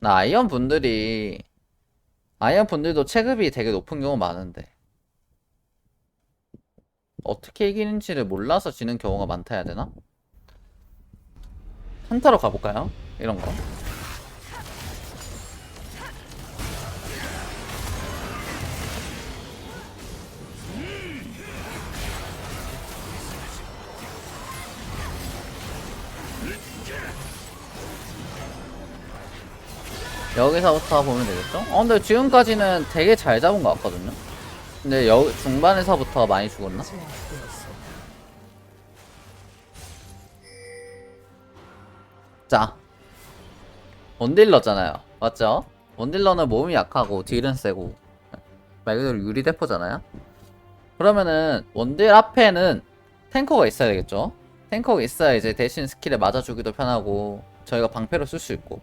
나 아이언 분들이 아이언 분들도 체급이 되게 높은 경우 많은데 어떻게 이기는지를 몰라서 지는 경우가 많다 해야 되나? 한타로 가볼까요? 이런 거. 여기서부터 보면 되겠죠? 어, 근데 지금까지는 되게 잘 잡은 것 같거든요? 근데 여, 중반에서부터 많이 죽었나? 자. 원딜러잖아요. 맞죠? 원딜러는 몸이 약하고 딜은 세고 말 그대로 유리대포잖아요? 그러면은 원딜 앞에는 탱커가 있어야 되겠죠? 탱커가 있어야 이제 대신 스킬에 맞아주기도 편하고 저희가 방패로 쓸 수 있고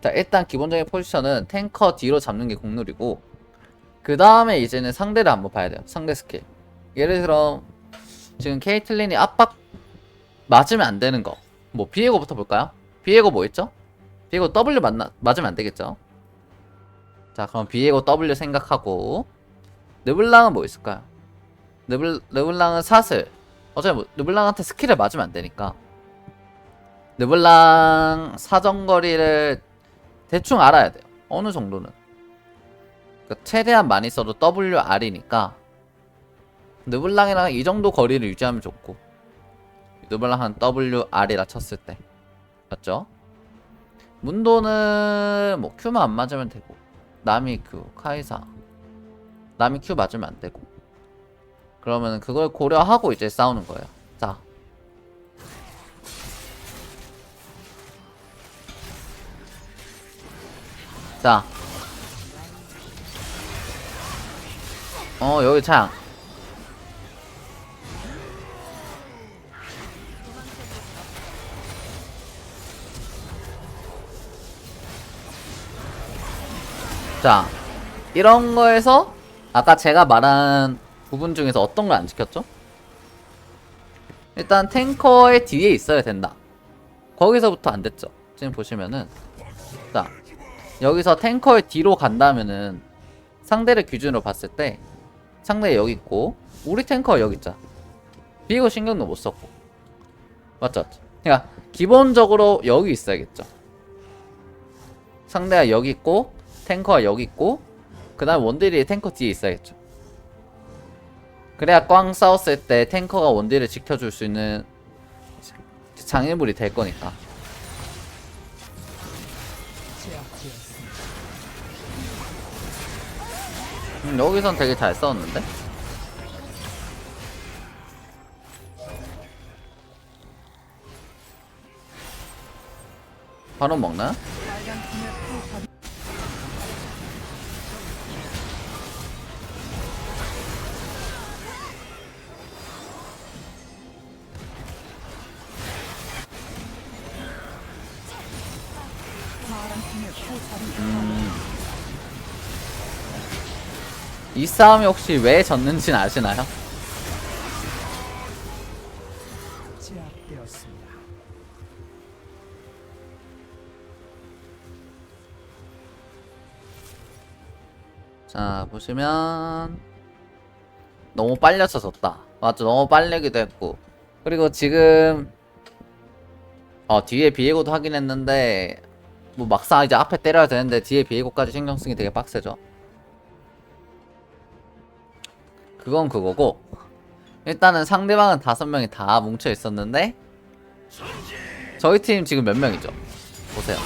자 일단 기본적인 포지션은 탱커 뒤로 잡는 게 국룰이고 그 다음에 이제는 상대를 한번 봐야 돼요 상대 스킬 예를 들어 지금 케이틀린이 압박 맞으면 안 되는 거뭐 비에고부터 볼까요? 비에고 뭐 있죠? 비에고 W 맞나, 맞으면 안 되겠죠? 자 그럼 비에고 W 생각하고 르블랑은 뭐 있을까요? 르블, 르블랑은 사슬 어차피 뭐, 르블랑한테 스킬을 맞으면 안 되니까 르블랑 사정거리를 대충 알아야 돼요. 어느 정도는. 그러니까 최대한 많이 써도 WR이니까 르블랑이랑 이 정도 거리를 유지하면 좋고 르블랑 한 WR이라 쳤을 때 맞죠? 문도는 뭐 Q만 안 맞으면 되고 남이 Q, 카이사 남이 Q 맞으면 안 되고 그러면 그걸 고려하고 이제 싸우는 거예요. 자 자. 어, 여기 창. 자. 이런 거에서 아까 제가 말한 부분 중에서 어떤 걸 안 지켰죠? 일단 탱커의 뒤에 있어야 된다. 거기서부터 안 됐죠. 지금 보시면은 자 여기서 탱커의 뒤로 간다면은 상대를 기준으로 봤을 때 상대 여기 있고 우리 탱커 여기 있자 비고 신경도 못 썼고. 맞죠? 그러니까 기본적으로 여기 있어야겠죠. 상대가 여기 있고 탱커가 여기 있고 그 다음 원딜이 탱커 뒤에 있어야겠죠. 그래야 꽝 싸웠을 때 탱커가 원딜을 지켜줄 수 있는 장애물이 될 거니까 음, 여기선 되게 잘 싸웠는데? 바로 먹나 이 싸움이 혹시 왜 졌는지는 아시나요? 자 보시면 너무 빨려서 졌다. 맞죠? 너무 빨리기도 했고. 그리고 지금 어 뒤에 비에고도 하긴 했는데 뭐 막상 이제 앞에 때려야 되는데 뒤에 비에고까지 신경 쓰기 되게 빡세죠 그건 그거고 일단은 상대방은 다섯 명이 다 뭉쳐 있었는데 저희 팀 지금 몇 명이죠 보세요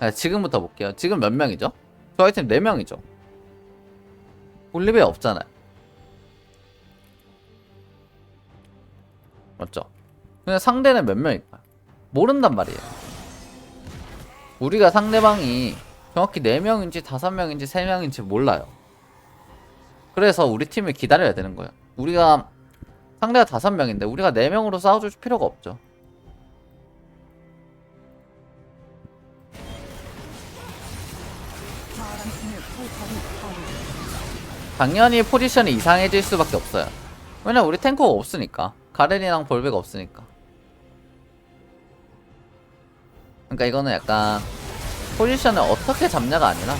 네, 지금부터 볼게요. 지금 몇 명이죠? 저희 팀 4명이죠. 올리베 없잖아요. 맞죠? 근데 상대는 몇 명일까요? 모른단 말이에요. 우리가 상대방이 정확히 4명인지 5명인지 3명인지 몰라요. 그래서 우리 팀을 기다려야 되는 거예요. 우리가 상대가 5명인데 우리가 4명으로 싸워줄 필요가 없죠. 당연히 포지션이 이상해질 수밖에 없어요. 왜냐 우리 탱커가 없으니까 가렌이랑 볼베가 없으니까 그러니까 이거는 약간 포지션을 어떻게 잡냐가 아니라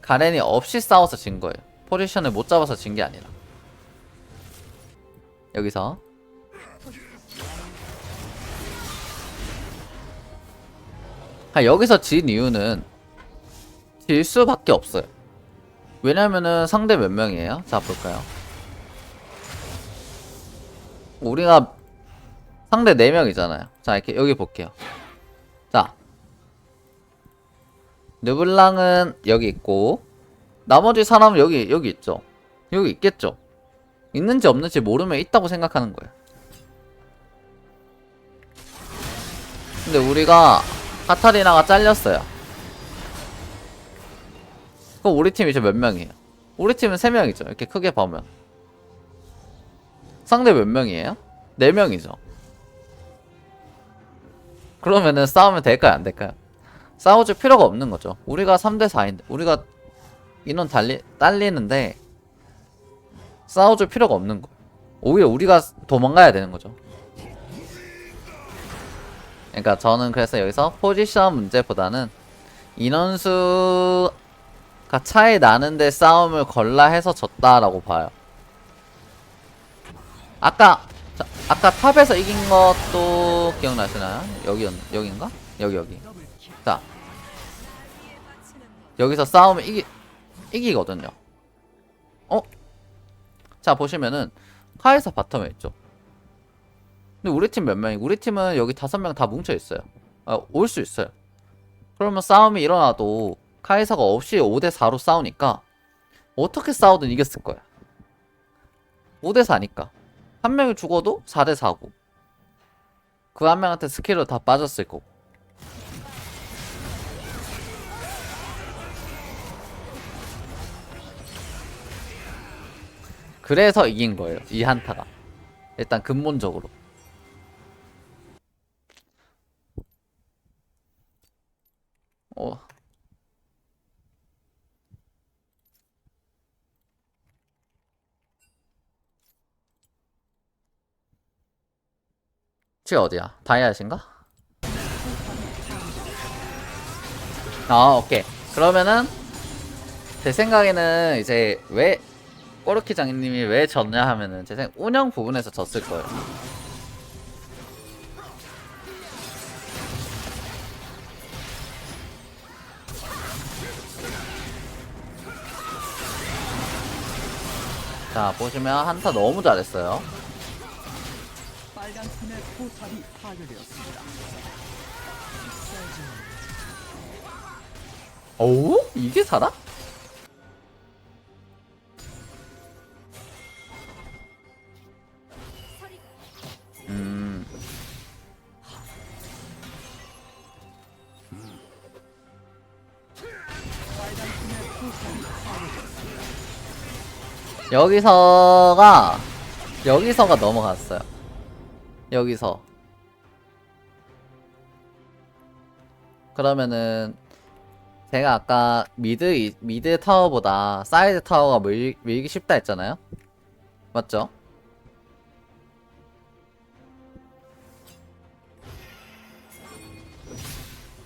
가렌이 없이 싸워서 진 거예요 포지션을 못 잡아서 진 게 아니라 여기서 아, 여기서 진 이유는 질 수밖에 없어요. 왜냐면은 상대 몇 명이에요? 자 볼까요? 우리가 상대 4명이잖아요. 자 이렇게 여기 볼게요. 르블랑은 여기 있고 나머지 사람은 여기 여기 있죠. 여기 있겠죠. 있는지 없는지 모르면 있다고 생각하는 거예요. 근데 우리가 카타리나가 잘렸어요. 그럼 우리 팀이 이제 몇 명이에요? 우리 팀은 3명이죠. 이렇게 크게 보면. 상대 몇 명이에요? 4명이죠. 그러면은 싸우면 될까요? 안 될까요? 싸워줄 필요가 없는 거죠. 우리가 3대 4인데, 우리가 인원 달리, 딸리는데, 싸워줄 필요가 없는 거. 오히려 우리가 도망가야 되는 거죠. 그러니까 저는 그래서 여기서 포지션 문제보다는 인원수가 차이 나는데 싸움을 걸라 해서 졌다라고 봐요. 아까 자, 아까 탑에서 이긴 것도 기억나시나요? 여기 여긴가? 여기 여기. 자 여기서 싸우면 이기 이기거든요. 어? 자 보시면은 카이사 바텀에 있죠. 근데 우리 팀 몇 명이? 우리 팀은 여기 다섯 명 다 뭉쳐 있어요. 아, 올 수 있어요. 그러면 싸움이 일어나도 카이사가 없이 5대 4로 싸우니까 어떻게 싸우든 이겼을 거야. 5대 4니까 한 명이 죽어도 4대 4고 그 한 명한테 스킬로 다 빠졌을 거고. 그래서 이긴 거예요. 이 한타가. 일단 근본적으로. 어. 지 어디야? 다이아신가? 아, 오케이. 그러면은 제 생각에는 이제 왜 꼬르키 장님이 왜 졌냐 하면은 제 생각 운영 부분에서 졌을 거예요. 자 보시면 한타 너무 잘했어요. 빨간 팀의 포탑이 파괴되었습니다. 오? 이게 살아? 여기서가 여기서가 넘어갔어요. 여기서 그러면은 제가 아까 미드 이- 미드 타워보다 사이드 타워가 밀, 밀기 쉽다 했잖아요. 맞죠?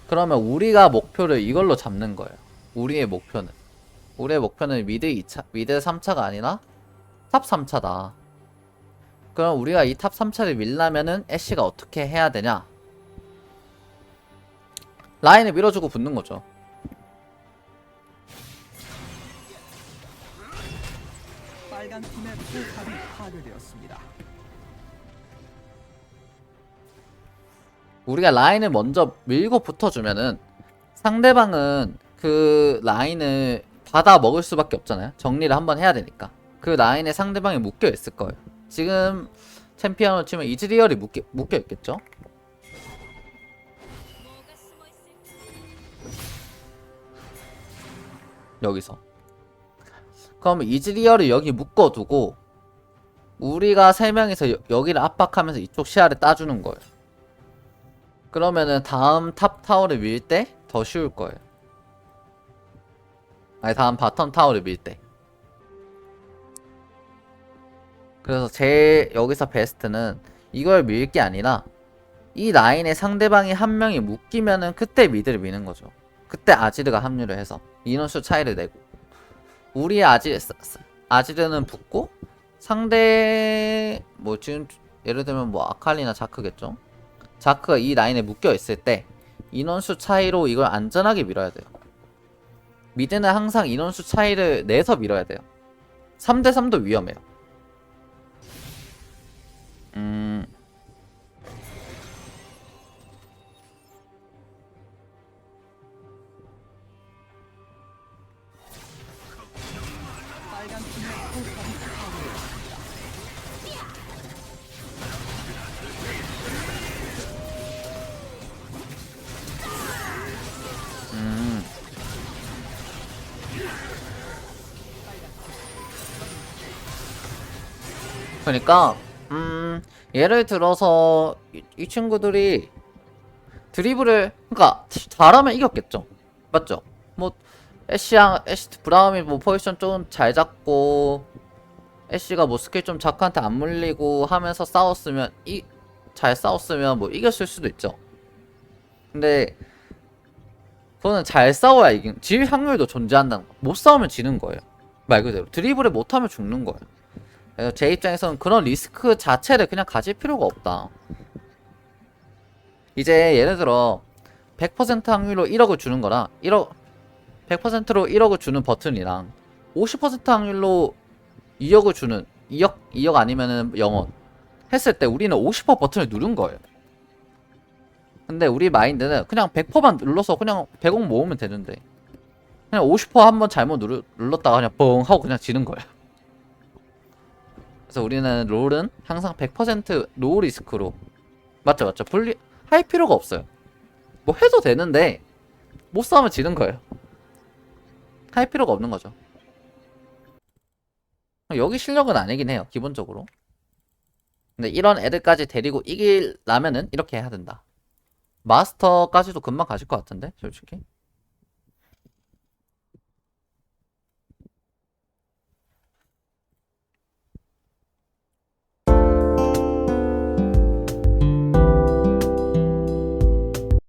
그러면 우리가 목표를 이걸로 잡는 거예요. 우리의 목표는 우리의 목표는 미드 2차, 미드 3차가 아니라 탑 3차다. 그럼 우리가 이 탑 3차를 밀려면은 애쉬가 어떻게 해야 되냐? 라인을 밀어주고 붙는 거죠. 빨간 팀의 포탑이 파괴되었습니다. 우리가 라인을 먼저 밀고 붙어주면은 상대방은 그 라인을 받아 먹을 수밖에 없잖아요. 정리를 한번 해야 되니까. 그 라인에 상대방이 묶여 있을 거예요. 지금 챔피언을 치면 이즈리얼이 묶여, 묶여 있겠죠? 여기서. 그럼 이즈리얼을 여기 묶어두고 우리가 세 명이서 여- 여기를 압박하면서 이쪽 시야를 따주는 거예요. 그러면은 다음 탑 타워를 밀 때 더 쉬울 거예요. 아니 다음 바텀 타워를 밀 때. 그래서 제 여기서 베스트는 이걸 밀 게 아니라 이 라인에 상대방이 한 명이 묶이면은 그때 미드를 미는 거죠. 그때 아지르가 합류를 해서 인원수 차이를 내고 우리의 아지 아지르는 붙고 상대 뭐 지금 예를 들면 뭐 아칼리나 자크겠죠. 자크가 이 라인에 묶여 있을 때 인원수 차이로 이걸 안전하게 밀어야 돼요. 미드는 항상 인원수 차이를 내서 밀어야 돼요. 3대 3도 위험해요. 그러니까 음 예를 들어서 이, 이 친구들이 드리블을 그러니까 잘하면 이겼겠죠 맞죠 뭐 애쉬랑 애쉬 브라움이 뭐 포지션 좀 잘 잡고 애쉬가 뭐 스킬 좀 자크한테 안 물리고 하면서 싸웠으면 이 잘 싸웠으면 뭐 이겼을 수도 있죠 근데 그거는 잘 싸워야 이긴 질 확률도 존재한다는 거. 못 싸우면 지는 거예요. 말 그대로 드리블을 못하면 죽는 거예요. 그래서 제 입장에서는 그런 리스크 자체를 그냥 가질 필요가 없다. 이제 예를 들어 100% 확률로 1억을 주는 거랑 1억 100%로 1억을 주는 버튼이랑 50% 확률로 2억을 주는 2억 2억 아니면은 0원 했을 때 우리는 50% 버튼을 누른 거예요. 근데 우리 마인드는 그냥 100%만 눌러서 그냥 100억 모으면 되는데 그냥 50% 한번 잘못 누르, 눌렀다가 그냥 뻥 하고 그냥 지는 거야. 그래서 우리는 롤은 항상 100% 로우 리스크로 맞죠 맞죠 분리 할 필요가 없어요. 뭐 해도 되는데 못 싸우면 지는 거예요. 할 필요가 없는 거죠. 여기 실력은 아니긴 해요 기본적으로. 근데 이런 애들까지 데리고 이기려면은 이렇게 해야 된다. 마스터까지도 금방 가실 것 같은데 솔직히